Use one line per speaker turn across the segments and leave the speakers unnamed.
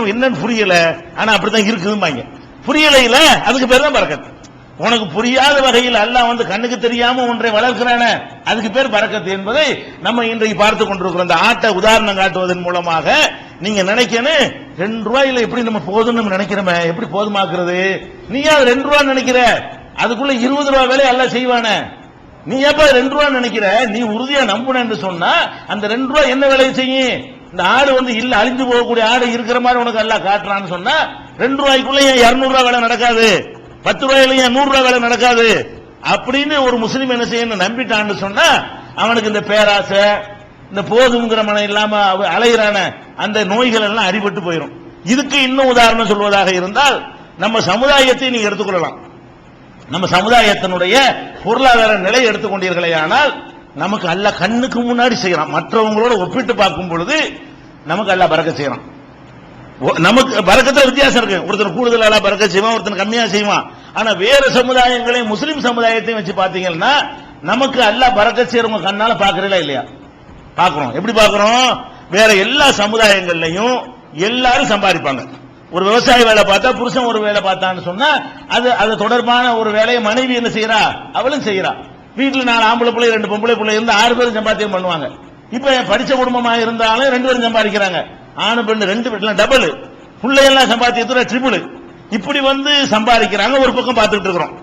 என்னன்னு புரியல. ஆனா அப்படித்தான் இருக்குதும்பாங்க. புரியலையில அதுக்கு பேர் தான் பறக்கத்து. உனக்கு புரியாத வகையில் அல்லாஹ் வந்து கண்ணுக்கு தெரியாம ஒன்றை வளர்க்கிறானே அதுக்கு பேர் பறக்கத்து என்பதை நம்ம இன்றைக்கு பார்த்து கொண்டிருக்கிறோம். அந்த ஆட்டை உதாரணம் காட்டுவதன் மூலமாக நீங்க நினைக்கணும் ரெண்டு ரூபாயில எப்படி நம்ம போதும்னு நம்ம நினைக்கிறோமே? எப்படி போதுமாக்குறது? நீ அது ரெண்டு ரூபா நினைக்கிற? அதுக்குள்ள இருபது ரூபா வேலை எல்லாம் செய்வானே. நீ எப்ப ரெண்டு ரூபா நினைக்கிற? நீ உறுதியா நம்புனேன்னு சொன்னா அந்த ரெண்டு ரூபா என்ன வேலையை செய்யும்? இந்த ஆடு வந்து இல்ல அழிஞ்சு போகக்கூடிய ஆடு இருக்கிற மாதிரி உனக்கு எல்லாம் காட்டுறான்னு சொன்னா ரெண்டு ரூபாய்க்குள்ள ஏன் இருநூறு ரூபாய் வேலை நடக்காது? பத்து ரூபாயில ஏன் நூறு ரூபாய் வேலை நடக்காது? அப்படின்னு ஒரு முஸ்லீம் என்ன செய்யணும் நம்பிட்டான்னு சொன்னா அவனுக்கு இந்த பேராசை இந்த போதுங்கிற மனம் இல்லாம அவ அலையிறான அந்த நோய்கள் எல்லாம் அடிபட்டு போயிடும் இதுக்கு இன்னும் உதாரணம் சொல்வதாக இருந்தால் நம்ம சமுதாயத்தை நீங்க எடுத்துக்கொள்ளலாம். நம்ம சமுதாயத்தினுடைய பொருளாதார நிலை எடுத்துக்கொண்டீர்களே ஆனால் நமக்கு அல்ல கண்ணுக்கு முன்னாடி செய்யலாம். மற்றவங்களோட ஒப்பிட்டு பார்க்கும் பொழுது நமக்கு அல்ல பறக்க செய்யறான். நமக்கு பறக்கத்துல வித்தியாசம் இருக்கு. ஒருத்தர் கூடுதலா பறக்க செய்வான் ஒருத்தர் கம்மியா செய்வான். ஆனா வேற சமுதாயங்களையும் முஸ்லீம் சமுதாயத்தையும் வச்சு பாத்தீங்கன்னா நமக்கு அல்ல பறக்க செய்யறவங்க கண்ணால பாக்குறீங்களா இல்லையா? பாக்குறோம் எப்படி பாக்குறோம் வேற எல்லா சமுதாயங்கள்லையும் எல்லாரும் சம்பாதிப்பாங்க. ஒரு விவசாய வேலை பார்த்தா புருஷன் ஒரு வேலை பார்த்தான்னு சொன்னா அது அது தொடர்பான ஒரு வேலையை மனைவி என்ன செய்யறா? அவளும் செய்யறா. வீட்டில் நாலு ஆம்பளை பிள்ளை ரெண்டு பொம்பளை பிள்ளை இருந்து ஆறு பேரும் சம்பாத்தியம் பண்ணுவாங்க. இப்ப படிச்ச குடும்பமா இருந்தாலும் ரெண்டு பேரும் சம்பாதிக்கிறாங்க. ஆணு பெண்ணு ரெண்டு பேர்லாம் டபுள் பிள்ளையெல்லாம் சம்பாதிக்கிறது ட்ரிபிள் இப்படி வந்து சம்பாதிக்கிறாங்க ஒரு பக்கம் பார்த்துட்டு இருக்கிறோம்.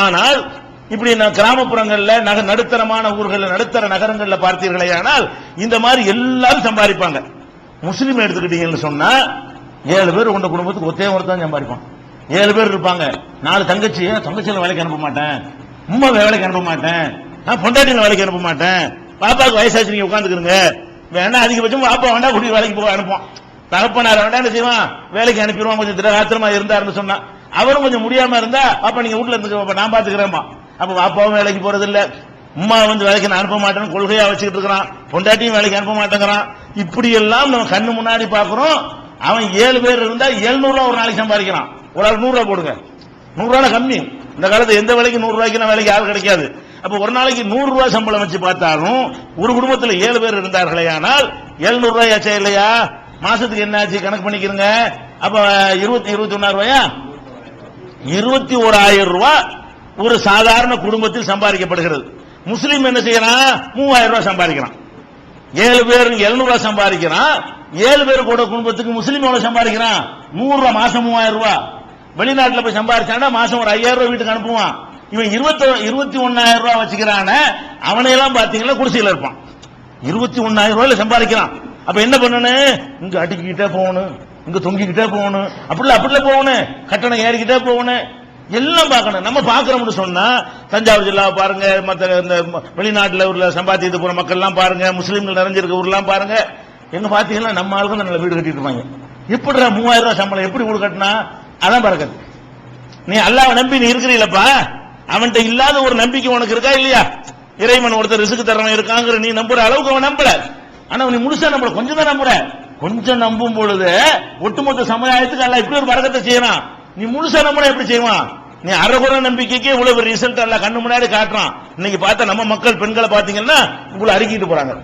ஆனால் இப்படி நான் கிராமப்புறங்கள்ல நக நடுத்தரமான ஊர்களில் நடுத்தர நகரங்களில் பார்த்தீர்களே ஆனால் இந்த மாதிரி எல்லாரும் சம்பாதிப்பாங்க. முஸ்லீம் எடுத்துக்கிட்டீங்கன்னு சொன்னா ஏழு பேர் உங்க குடும்பத்துக்கு ஒத்தே ஒருத்தான் சம்பாதிப்பான். ஏழு பேர் இருப்பாங்க. நாலு தங்கச்சி ஏன் தங்கச்சியில வேலைக்கு அனுப்ப மாட்டேன்? உம்மா வேலைக்கு அனுப்ப மாட்டேன்? நான் பொண்டாட்டின வேலைக்கு அனுப்ப மாட்டேன்? பாப்பாவுக்கு வயசாச்சு நீங்க உட்காந்துக்கிறங்க வேணா அதிகபட்சம் பாப்பா வேண்டாம் குடி வேலைக்கு போக அனுப்போம் தகப்பனார் வேண்டாம் என்ன செய்வான்? வேலைக்கு அனுப்பிடுவான் கொஞ்சம் திரகாத்திரமா இருந்தாருன்னு சொன்னா அவரும் கொஞ்சம் முடியாம இருந்தா பாப்பா நீங்க வீட்டுல இருந்து நான் பாத்துக்கிறேன்மா அப்ப பாப்பாவும் வேலைக்கு போறது இல்ல உம்மா வந்து வேலைக்கு நான் அனுப்ப மாட்டேன்னு கொள்கையா வச்சுக்கிட்டு இருக்கிறான். பொண்டாட்டியும் வேலைக்கு அனுப்ப மாட்டேங்கிறான். இப்படி எல்லாம் நம்ம கண்ணு முன்னாடி பாக்குறோம். அவன் ஏழு பேர் இருந்தா 700 ரூபா ஒரு நாளைக்கு சம்பாதிக்கிறான். ஒரு ஆள் நூறு ரூபா போடுங்க. நூறு ரூபா கம்மி. இந்த காலத்துல எந்த வேலைக்கு நூறு ரூபாய்க்கு நான் வேலைக்கு யாரும் கிடைக்காது. அப்ப ஒரு நாளைக்கு நூறு ரூபாய் சம்பளம் வச்சு பார்த்தாலும் ஒரு குடும்பத்தில் ஏழு பேர் இருந்தார்களே ஆனால் எழுநூறு ரூபாய் ஆச்சா இல்லையா? மாசத்துக்கு என்ன ஆச்சு? கணக்கு பண்ணிக்கிறங்க. அப்ப இருபத்தி இருபத்தி ஒன்னாயிரம் ரூபாயா? இருபத்தி ஓராயிரம் ரூபாய் ஒரு சாதாரண குடும்பத்தில் சம்பாதிக்கப்படுகிறது. முஸ்லீம் என்ன செய்யறான் மூவாயிரம் ரூபாய் சம்பாதிக்கிறான். ஏழு பேர் எழுநூறு ரூபாய் சம்பாதிக்கிறான் ஏழு பேர் கூட குடும்பத்துக்கு முஸ்லீம் எவ்வளவு சம்பாதிக்கிறான்? நூறு ரூபாய் மாசம் மூவாயிரம் ரூபாய். வெளிநாட்டில் போய் சம்பாதிச்சாண்டா மாசம் ஒரு ஐயாயிரம் ரூபாய் வீட்டுக்கு அனுப்புவான். இவன் இருபத்தி இருபத்தி ஒன்னாயிரம் ரூபாய் வச்சுக்கிறான அவனையெல்லாம் பாத்தீங்கன்னா குடிசையில் இருப்பான். இருபத்தி ஒன்னாயிரம் ரூபாயில சம்பாதிக்கிறான். அப்ப என்ன பண்ணணும் இங்க அடிக்கிட்டே போகணும். இங்க தொங்கிக்கிட்டே போகணும். அப்படில அப்படில போகணும். கட்டணம் ஏறிக்கிட்டே போகணும். எல்லாம் பார்க்கணும். நம்ம பார்க்கறோம்னு சொன்னா தஞ்சாவூர் ஜில்லா பாருங்க மற்ற இந்த வெளிநாட்டில் உள்ள சம்பாத்தியத்து போற மக்கள் எல்லாம் பாருங்க முஸ்லீம்கள் நிறைஞ்சிருக்க ஊர்லாம் பாருங்க. எங்க பாத்தீங்கன்னா நம்ம ஆளுங்க நல்ல வீடு கட்டிட்டு இருப்பாங்க. எப்படிடா மூவாயிரம் ரூபாய் சம்பளம் எப்படி வீடு கட்டினா? அதான் பறக்கத்து நீ அல்லாவை நம்பி நீ இருக்கிறீங்களப்பா அவன்கிட்ட இல்லாத ஒரு நம்பிக்கை உனக்கு இருக்கா இல்லையா? இறைவன் ஒருத்தர் ரிசுக்கு தரவன் இருக்காங்கிற நீ நம்புற அளவுக்கு அவன் நம்பல. ஆனா நீ முழுசா நம்பல. கொஞ்சம் தான் நம்புற. கொஞ்சம் நம்பும் பொழுது ஒட்டுமொத்த சமுதாயத்துக்கு அல்ல இப்படி ஒரு பறக்கத்தை செய்யறான். நீ முழுசா நம்புற எப்படி செய்வான்? நீ அரைகுறை நம்பிக்கைக்கு இவ்வளவு ஒரு ரிசல்ட் எல்லாம் கண்ணு முன்னாடி காட்டுறான். இன்னைக்கு பார்த்தா நம்ம மக்கள் பெண்களை பாத்தீங்கன்னா உங்களை அறுக்கிட்டு போறாங்க.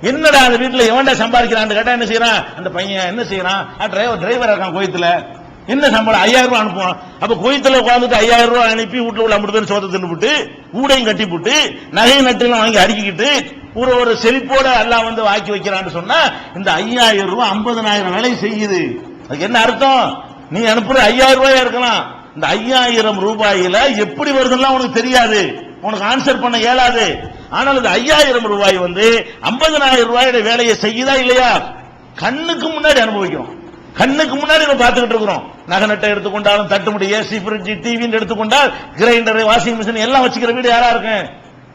என்னடா அந்த வீட்டுல எவன்டா சம்பாதிக்கிறான்? கேட்டா என்ன செய்யறான்? அந்த பையன் என்ன செய்யறான்? டிரைவர் டிரைவர் இருக்கான் கோயத்துல. என்ன சம்பளம்? ஐயாயிரம் ரூபாய் அனுப்புவான். அப்ப கோயத்துல உட்காந்துட்டு ஐயாயிரம் ரூபாய் அனுப்பி வீட்டுல உள்ள அமிர்தம் சோத்தை தின்னுபிட்டு ஊடையும் கட்டி போட்டு நகை நட்டுலாம் வாங்கி அடுக்கிக்கிட்டு ஒரு ஒரு செழிப்போட எல்லாம் வந்து வாக்கி வைக்கிறான்னு சொன்னா இந்த ஐயாயிரம் ரூபாய் ஐம்பதனாயிரம் வேலை செய்யுது. அதுக்கு என்ன அர்த்தம்? நீ அனுப்புற ஐயாயிரம் ரூபாயா இருக்கலாம். இந்த ஐயாயிரம் ரூபாயில எப்படி வருதுன்னா உனக்கு தெரியாது. உனக்கு ஆன்சர் பண்ண இயலாது. ஆனால் இந்த ஐயாயிரம் ரூபாய் வந்து ஐம்பதனாயிரம் ரூபாயோட வேலையை செய்யுதா இல்லையா? கண்ணுக்கு முன்னாடி அனுபவிக்கும் கண்ணுக்கு முன்னாடி நம்ம பார்த்துக்கிட்டு இருக்கிறோம். நகை நட்டை எடுத்துக்கொண்டாலும் தட்டுமுடி ஏசி ஃப்ரிட்ஜ் டிவின்னு எடுத்துக்கொண்டால் கிரைண்டர் வாஷிங் மிஷின் எல்லாம் வச்சுக்கிற வீடு யாரா இருக்கு?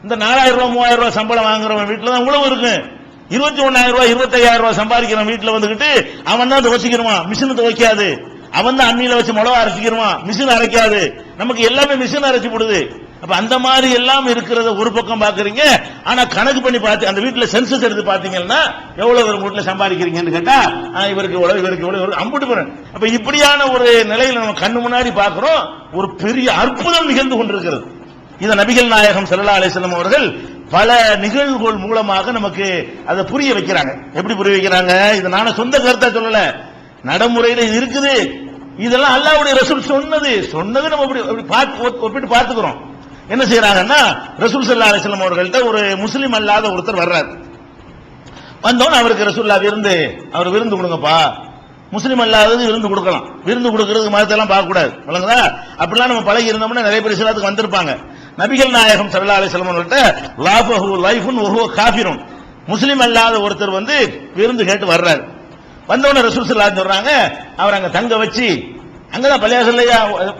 இந்த நாலாயிரம் ரூபாய் மூவாயிரம் ரூபாய் சம்பளம் வாங்குறவன் வீட்டுல தான் உழவு இருக்கு. இருபத்தி ஒன்னாயிரம் ரூபாய் இருபத்தையாயிரம் ரூபாய் சம்பாதிக்கிறவன் வீட்டுல வந்துகிட்டு அவன் தான் துவச்சிக்கிறான் மிஷின் துவைக்காது. அவன் தான் அம்மியில வச்சு மிளவா அரைச்சிக்கிறான் மிஷின் அரைக்காது. நமக்கு எல்லாமே மிஷின் அரைச்சு போடுது. அப்ப அந்த மாதிரி எல்லாம் இருக்கிறத ஒரு பக்கம் பாக்குறீங்க. ஆனா கணக்கு பண்ணி பார்த்து அந்த வீட்டுல சென்சஸ் எடுத்து பாத்தீங்கன்னா எவ்வளவு ஒரு வீட்டுல சம்பாதிக்கிறீங்கன்னு கேட்டா இவருக்கு இவ்வளவு இவருக்கு இவ்வளவு அம்புட்டு போறேன். அப்ப இப்படியான ஒரு நிலையில நம்ம கண்ணு முன்னாடி பாக்குறோம் ஒரு பெரிய அற்புதம் நிகழ்ந்து கொண்டிருக்கிறது. இதை நபிகள் நாயகம் ஸல்லல்லாஹு அலைஹி அவர்கள் பல நிகழ்வுகள் மூலமாக நமக்கு அதை புரிய வைக்கிறாங்க. எப்படி புரிய வைக்கிறாங்க? இது நானும் சொந்த கருத்தா சொல்லல. நடைமுறையில இருக்குது. இதெல்லாம் அல்லாவுடைய ரசூல் சொன்னது. சொன்னது நம்ம அப்படி அப்படி பார்த்து ஒப்பிட்டு பார்த்துக்கிறோம். என்ன செய்யறாங்கன்னா ரசூல் சல்லா அலைஹி அவர்கள்ட்ட ஒரு முஸ்லீம் அல்லாத ஒருத்தர் வர்றார். வந்தோன்னு அவருக்கு ரசூல்லா விருந்து அவர் விருந்து கொடுங்கப்பா. முஸ்லீம் அல்லாதது விருந்து கொடுக்கலாம். விருந்து கொடுக்கறது மதத்தெல்லாம் பார்க்க கூடாது விளங்குதா அப்படிலாம் நம்ம பழகி இருந்தோம்னா நிறைய பேர் சிலாத்துக்கு வந்திருப்பாங்க. நபிகள் நாயகம் சல்லா அலைஹி அவர்கள்ட்ட லாஃபஹு லைஃபுன் முஸ்லீம் அல்லாத ஒருத்தர் வந்து விருந்து கேட்டு வர்றாரு. வந்தவன ரசூல் சொல்றாங்க அவர் அங்க தங்க வச்சு அங்கதான் பள்ளிவாசல்லையா?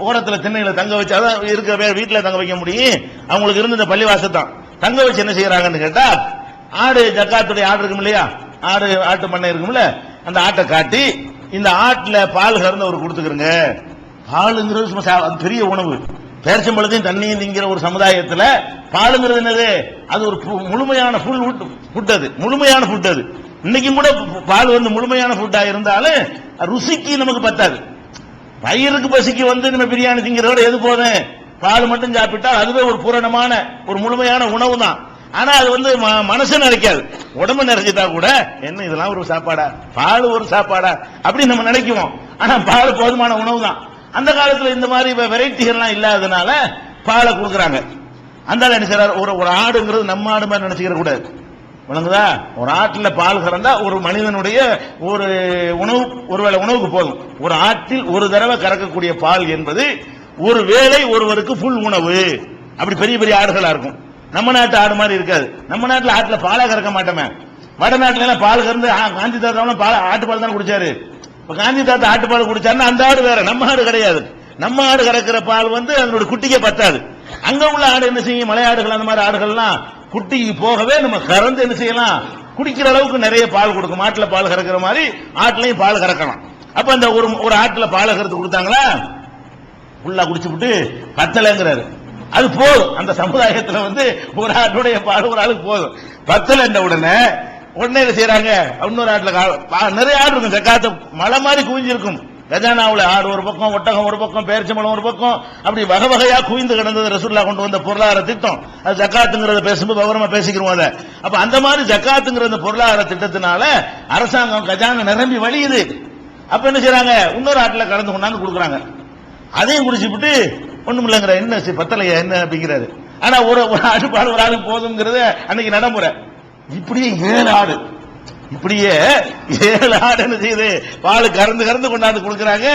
ஓரத்துல திண்ணையில தங்க வச்சு அதான் இருக்க வே- வீட்டுல தங்க வைக்க முடியும். அவங்களுக்கு இருந்த இந்த பள்ளிவாசல் தான் தங்க வச்சு என்ன செய்யறாங்கன்னு கேட்டா ஆடு ஜக்காத்துடைய ஆடு இருக்கும் இல்லையா? ஆடு ஆட்டு பண்ணை இருக்கும்ல? அந்த ஆட்டை காட்டி இந்த ஆட்டுல பால் கறந்து அவர் கொடுத்துக்கிறங்க. பாலுங்கிறது சும்மா பெரிய உணவு. பேரச்சம்பழத்தையும் தண்ணியும் திங்கிற ஒரு சமுதாயத்துல பாலுங்கிறது என்னது? அது ஒரு பு- முழுமையான ஃபுல் ஃபுட் அது. முழுமையான ஃபுட் அது. இன்னைக்கும் கூட பால் வந்து முழுமையான ஃபுட்டா இருந்தாலும் ருசிக்கு நமக்கு பத்தாது. வயிறுக்கு பசிக்கு வந்து நம்ம பிரியாணி திங்கிறதோட எது போதும் பால் மட்டும் சாப்பிட்டா அதுவே ஒரு பூரணமான ஒரு முழுமையான உணவு தான் ஆனா அது வந்து ம- மனசு நினைக்காது. உடம்பு நிறைஞ்சிட்டா கூட என்ன இதெல்லாம் ஒரு சாப்பாடா? பால் ஒரு சாப்பாடா? அப்படி நம்ம நினைக்குவோம். ஆனா பால் போதுமான உணவு தான் அந்த காலத்துல இந்த மாதிரி வெரைட்டிகள்லாம் இல்லாததுனால பாலை கொடுக்குறாங்க. அந்த என்ன செய்யறாரு ஒரு ஒரு ஆடுங்கிறது நம்ம ஆடு மாதிரி நினைச்சுக்கிற கூடாது. விளங்குதா? ஒரு ஆட்டில் பால் கறந்தா ஒரு மனிதனுடைய ஒரு உணவு ஒருவேளை உணவுக்கு போதும். ஒரு ஆட்டில் ஒரு தடவை கறக்கக்கூடிய பால் என்பது ஒரு வேளை ஒருவருக்கு ஃபுல் உணவு. அப்படி பெரிய பெரிய ஆடுகளா இருக்கும். நம்ம நாட்டு ஆடு மாதிரி இருக்காது. நம்ம நாட்டில் ஆட்டில் பாலை கறக்க மாட்டோமே. வடநாட்டில எல்லாம் பால் கறந்து ஆ, காந்தி தாத்தா பால் ஆட்டு பால் தானே குடிச்சாரு. இப்ப காந்தி தாத்தா ஆட்டு பால் குடிச்சாருன்னா அந்த ஆடு வேற. நம்ம ஆடு கிடையாது. நம்ம ஆடு கறக்கிற பால் வந்து அதனோட குட்டிக்கே பத்தாது. அங்க உள்ள ஆடு என்ன செய்யும்? மலை ஆடுகள் அந்த மாதிரி ஆடுகள்லாம் குட்டிக்கு போகவே நம்ம கறந்து என்ன செய்யலாம்? குடிக்கிற அளவுக்கு நிறைய பால் கொடுக்கும். ஆட்டில் பால் கறக்கிற மாதிரி ஆட்டுலயும் பால் கறக்கலாம். அப்ப அந்த ஒரு ஒரு ஆட்டுல பால் கறந்து கொடுத்தாங்களா? ஃபுல்லா விட்டு பத்தலைங்கிறாரு. அது போதும். அந்த சமுதாயத்துல வந்து ஒரு ஆட்டுடைய பால் ஒரு ஆளுக்கு போதும். பத்தலைன்ற உடனே? உடனே என்ன செய்யறாங்க? இன்னொரு ஆட்டுல பா- நிறைய ஆடு இருக்கும். ஜக்காத்து மலை மாதிரி குவிஞ்சிருக்கும். கஜானாவில் ஆறு ஒரு பக்கம் ஒட்டகம் ஒரு பக்கம் பேரிச்சம்பழம் ஒரு பக்கம். அப்படி வகை வகையா குவிந்து கிடந்தது ரசூல்லா கொண்டு வந்த பொருளாதார திட்டம். அது ஜக்காத்துங்கிறத பேசும்போது விவரமா பேசிக்கிறோம் அதை. அப்ப அந்த மாதிரி ஜக்காத்துங்கிற அந்த பொருளாதார திட்டத்தினால அரசாங்கம் கஜானா நிரம்பி வழியுது. அப்ப என்ன செய்யறாங்க இன்னொரு ஆட்டில் கலந்து கொண்டாந்து கொடுக்குறாங்க. அதையும் குடிச்சுட்டு ஒண்ணும் இல்லைங்கிற என்ன பத்தலையா என்ன அப்படிங்கிறாரு. ஆனா ஒரு ஒரு ஆடு பால் ஒரு ஆளுக்கு போதுங்கிறது அன்னைக்கு நடைமுறை. இப்படியே ஏழு ஆடு. இப்படியே ஏழு ஆடு என்ன செய்யுது? பால் கறந்து கறந்து கொண்டாந்து கொடுக்கறாங்க.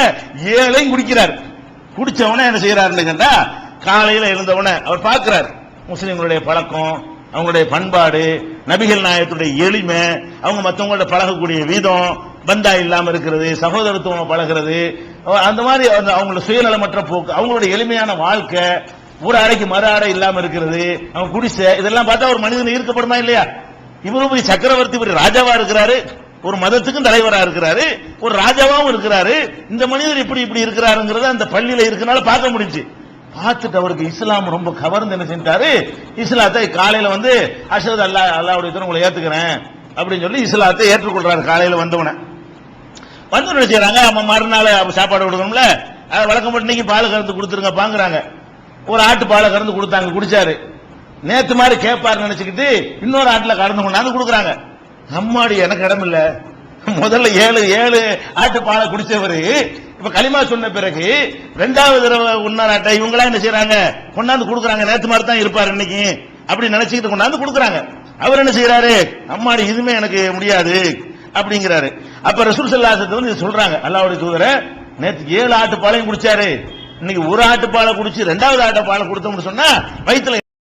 ஏழையும் குடிக்கிறார். குடிச்சவன என்ன செய்யறாருன்னு கேட்டா காலையில எழுந்தவன அவர் பார்க்கிறார். முஸ்லீம்களுடைய பழக்கம் அவங்களுடைய பண்பாடு நபிகள் நாயகத்துடைய எளிமை அவங்க மற்றவங்களோட பழகக்கூடிய வீதம் பந்தா இல்லாம இருக்கிறது சகோதரத்துவம் பழகிறது அந்த மாதிரி அந்த அவங்களோட சுயநலமற்ற போக்கு அவங்களோட எளிமையான வாழ்க்கை ஒரு அறைக்கு மறு அறை இல்லாம இருக்கிறது அவங்க குடிசை இதெல்லாம் பார்த்தா ஒரு மனிதன் ஈர்க்கப்படுமா இல்லையா? இவரும் சக்கரவர்த்தி ஒரு ராஜாவா இருக்கிறாரு. ஒரு மதத்துக்கும் தலைவரா இருக்கிறாரு. ஒரு ராஜாவாவும் இருக்கிறாரு. இந்த மனிதர் இப்படி இப்படி இருக்கிறாருங்கிறத அந்த பள்ளியில இருக்கனால பார்க்க முடிஞ்சு. பார்த்துட்டு அவருக்கு இஸ்லாம் ரொம்ப கவர்ந்து என்ன செஞ்சாரு இஸ்லாத்தை காலையில வந்து அஷத் அல்லா அல்லாவுடைய தூரம் உங்களை ஏத்துக்கிறேன். அப்படின்னு சொல்லி இஸ்லாத்தை ஏற்றுக்கொள்றாரு காலையில வந்தவன வந்து என்ன செய்யறாங்க நம்ம மறுநாள் சாப்பாடு கொடுக்கணும்ல? அதை வழக்கம் போட்டு இன்னைக்கு பால் கறந்து கொடுத்துருங்க பாங்குறாங்க ஒரு ஆட்டு பாலை கறந்து கொடுத்தாங்க குடிச்சாரு. நேத்து மாதிரி கேட்பாரு நினைச்சுக்கிட்டு இன்னொரு ஆட்டுல கடந்து கொண்டாந்து கொடுக்குறாங்க. அம்மாடி எனக்கு இடம் இல்ல. முதல்ல ஏழு ஏழு ஆட்டு பாலை குடிச்சவர். இப்ப களிமா சொன்ன பிறகு ரெண்டாவது தடவை உன்னார் ஆட்டை இவங்களா என்ன செய்யறாங்க கொண்டாந்து கொடுக்குறாங்க. நேத்து மாதிரி தான் இருப்பாரு இன்னைக்கு. அப்படி நினைச்சுக்கிட்டு கொண்டாந்து கொடுக்குறாங்க. அவர் என்ன செய்யறாரு அம்மாடி இதுமே எனக்கு முடியாது அப்படிங்கிறாரு. அப்ப ரசூல் சல்லாசத்தை வந்து சொல்றாங்க. அல்லாவுடைய தூதரை நேத்து ஏழு ஆட்டு பாலையும் குடிச்சாரு. இன்னைக்கு ஒரு ஆட்டு பாலை குடிச்சு ரெண்டாவது ஆட்டு பாலை கொடுத்தோம்னு சொன்னா வயித்துல